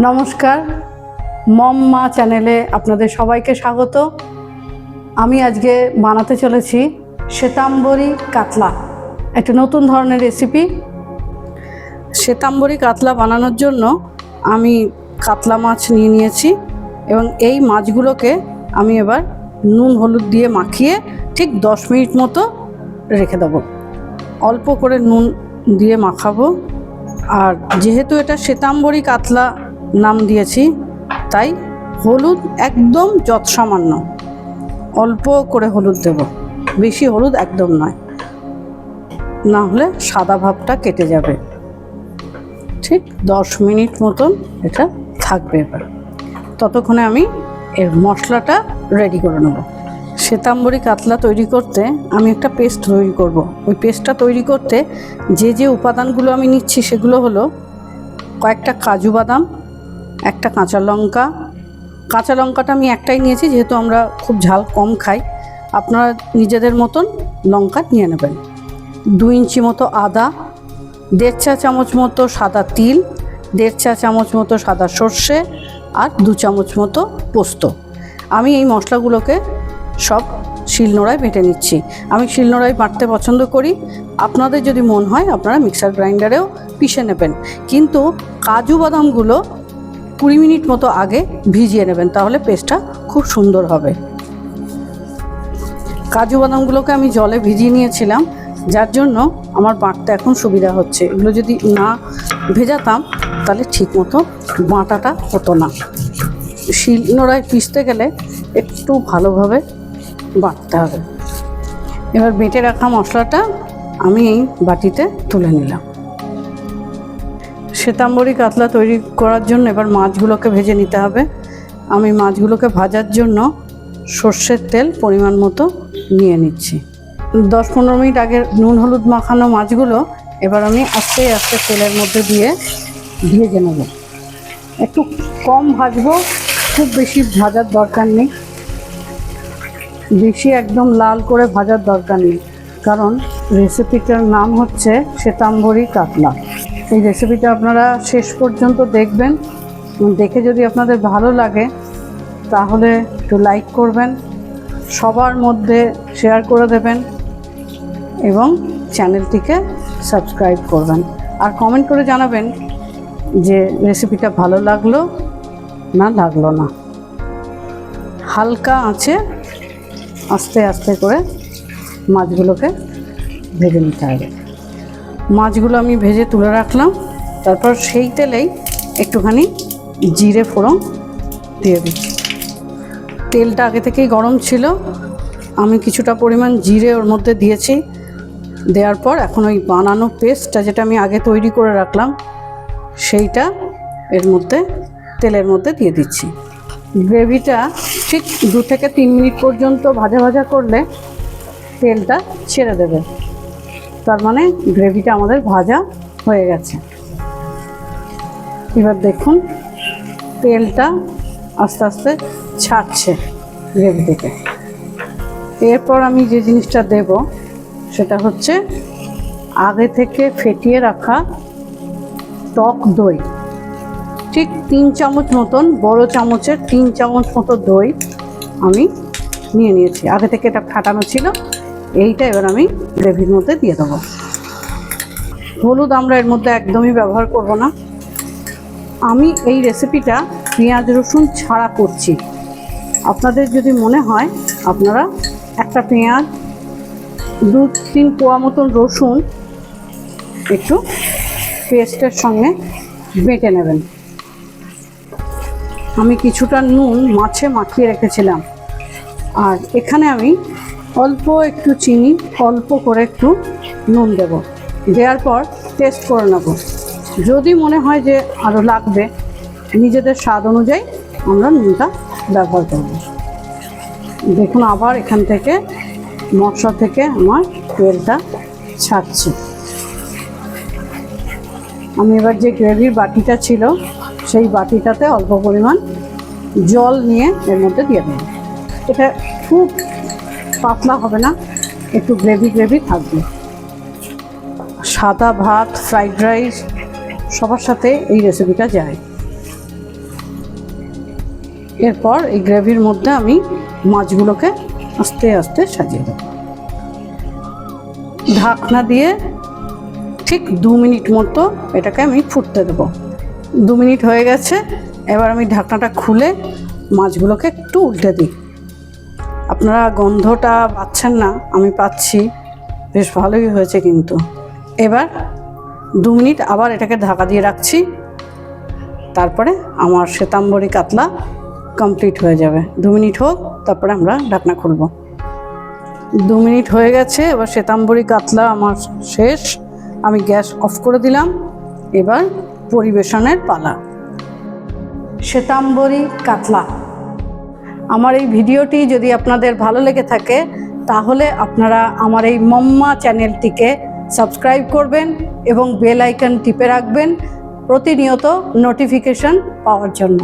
নমস্কার। মম মা চ্যানেলে আপনাদের সবাইকে স্বাগত। আমি আজকে বানাতে চলেছি শ্বেতাম্বরী কাতলা। একটা নতুন ধরনের রেসিপি শ্বেতাম্বরী কাতলা বানানোর জন্য আমি কাতলা মাছ নিয়ে নিয়েছি এবং এই মাছগুলোকে আমি এবার নুন, হলুদ দিয়ে মাখিয়ে ঠিক দশ মিনিট মতো রেখে দেবো। অল্প করে নুন দিয়ে মাখাবো। আর যেহেতু এটা শ্বেতাম্বরী কাতলা নাম দিয়েছি, তাই হলুদ একদম যৎ সামান্য অল্প করে হলুদ দেব, বেশি হলুদ একদম নয়। না হলে সাদা ভাবটা কেটে যাবে। ঠিক দশ মিনিট মতন এটা থাকবে এবার। ততক্ষণে আমি এর মশলাটা রেডি করে নেব। শ্বেতাম্বরী কাতলা তৈরি করতে আমি একটা পেস্ট তৈরি করব। ওই পেস্টটা তৈরি করতে যে যে উপাদানগুলো আমি নিচ্ছি সেগুলো হলো কয়েকটা কাজু বাদাম একটা কাঁচা লঙ্কা। কাঁচা লঙ্কাটা আমি একটাই নিয়েছি, যেহেতু আমরা খুব ঝাল কম খাই। আপনারা নিজেদের মতন লঙ্কা নিয়ে নেবেন। দু ইঞ্চি মতো আদা, দেড় চা চামচ মতো সাদা তিল, দেড় চা চামচ মতো সাদা সর্ষে আর দু চামচ মতো পোস্ত। আমি এই মশলাগুলোকে সব শিলনোড়ায় বেটে নিচ্ছি। আমি শিলনোড়ায় বাটতে পছন্দ করি। আপনাদের যদি মন হয়, আপনারা মিক্সার গ্রাইন্ডারেও পিষে নেবেন। কিন্তু কাজু বাদামগুলো কুড়ি মিনিট মতো আগে ভিজিয়ে নেবেন, তাহলে পেস্টটা খুব সুন্দর হবে। কাজু বাদামগুলোকে আমি জলে ভিজিয়ে নিয়েছিলাম, যার জন্য আমার বাঁটতে এখন সুবিধা হচ্ছে। এগুলো যদি না ভেজাতাম, তাহলে ঠিকমতো বাঁটাটা হতো না। শিল নোড়ায় পিষতে গেলে একটু ভালোভাবে বাটতে হবে। এবার বেটে রাখা মশলাটা আমি এই বাটিতে তুলে নিলাম। শ্বেতাম্বরী কাতলা তৈরি করার জন্য এবার মাছগুলোকে ভেজে নিতে হবে। আমি মাছগুলোকে ভাজার জন্য সর্ষের তেল পরিমাণ মতো নিয়ে নিচ্ছি। দশ পনেরো মিনিট আগে নুন হলুদ মাখানো মাছগুলো এবার আমি আস্তে আস্তে তেলের মধ্যে দিয়ে ভেজে নেব। একটু কম ভাজবো, খুব বেশি ভাজার দরকার নেই। বেশি একদম লাল করে ভাজার দরকার নেই, কারণ রেসিপিটার নাম হচ্ছে শ্বেতাম্বরী কাতলা। এই রেসিপিটা আপনারা শেষ পর্যন্ত দেখবেন। দেখে যদি আপনাদের ভালো লাগে, তাহলে একটু লাইক করবেন, সবার মধ্যে শেয়ার করে দেবেন এবং চ্যানেলটিকে সাবস্ক্রাইব করবেন। আর কমেন্ট করে জানাবেন যে রেসিপিটা ভালো লাগল না লাগল না। হালকা আছে, আস্তে আস্তে করে মাছগুলোকে ভেজে নিতে হবে। মাছগুলো আমি ভেজে তুলে রাখলাম। তারপর সেই তেলেই একটুখানি জিরে ফোড়ন দিয়ে দিচ্ছি। তেলটা আগে থেকেই গরম ছিল। আমি কিছুটা পরিমাণ জিরে ওর মধ্যে দিয়েছি। দেওয়ার পর এখন ওই বানানো পেস্টটা যেটা আমি আগে তৈরি করে রাখলাম, সেইটা এর মধ্যে, তেলের মধ্যে দিয়ে দিচ্ছি। গ্রেভিটা ঠিক দু থেকে তিন মিনিট পর্যন্ত ভাজা ভাজা করলে তেলটা ছেড়ে দেবে। তার মানে গ্রেভিটা আমাদের ভাজা হয়ে গেছে। এবার দেখুন, তেলটা আস্তে আস্তে ছাড়ছে গ্রেভি থেকে। এরপর আমি যে জিনিসটা দেব, সেটা হচ্ছে আগে থেকে ফেটিয়ে রাখা টক দই। ঠিক তিন চামচ মতন, বড় চামচের তিন চামচ মতো দই আমি নিয়ে নিয়েছি। আগে থেকে এটা ফাটানো ছিল এইটা এবার আমি গ্রেভির মধ্যে দিয়ে দেবো। হলুদ আমরা এর মধ্যে একদমই ব্যবহার করব না। আমি এই রেসিপিটা পেঁয়াজ, রসুন ছাড়া করছি। আপনাদের যদি মনে হয়, আপনারা একটা পেঁয়াজ, দু তিন কোয়া মতন রসুন একটু পেস্টের সঙ্গে বেটে নেবেন। আমি কিছুটা নুন মাছে মাখিয়ে রেখেছিলাম। আর এখানে আমি অল্প একটু চিনি, অল্প করে একটু নুন দেব। দেওয়ার পর টেস্ট করে নেব। যদি মনে হয় যে আরও লাগবে, নিজেদের স্বাদ অনুযায়ী আমরা নুনটা ব্যবহার করব। দেখুন আবার এখান থেকে মশলা থেকে আমার তেলটা ছাড়ছে। আমি এবার যে গ্রেভির বাটিটা ছিল, সেই বাটিটাতে অল্প পরিমাণ জল নিয়ে এর মধ্যে দিয়ে দেবো। এটা খুব পাতলা হবে না, একটু গ্রেভি গ্রেভি থাকবে। সাদা ভাত ফ্রাইড রাইস সবার সাথে এই রেসিপিটা যায়। এরপর এই গ্রেভির মধ্যে আমি মাছগুলোকে আস্তে আস্তে সাজিয়ে দেবো। ঢাকনা দিয়ে ঠিক দু মিনিট মতো এটাকে আমি ফুটতে দেবো। দু মিনিট হয়ে গেছে, এবার আমি ঢাকনাটা খুলে মাছগুলোকে একটু উল্টে দিই। আপনারা গন্ধটা পাচ্ছেন না, আমি পাচ্ছি। বেশ ভালোই হয়েছে কিন্তু। এবার দু মিনিট আবার এটাকে ঢাকা দিয়ে রাখছি। তারপরে আমার শ্বেতাম্বরী কাতলা কমপ্লিট হয়ে যাবে। দু মিনিট হোক, তারপরে আমরা ঢাকনা খুলব। দু মিনিট হয়ে গেছে, এবার শ্বেতাম্বরী কাতলা আমার শেষ। আমি গ্যাস অফ করে দিলাম। এবার পরিবেশনের পালা। শ্বেতাম্বরী কাতলা। আমার এই ভিডিওটি যদি আপনাদের ভালো লেগে থাকে, তাহলে আপনারা আমার এই মম্মা চ্যানেলটিকে সাবস্ক্রাইব করবেন এবং বেল আইকন টিপে রাখবেন প্রতিনিয়ত নোটিফিকেশন পাওয়ার জন্য।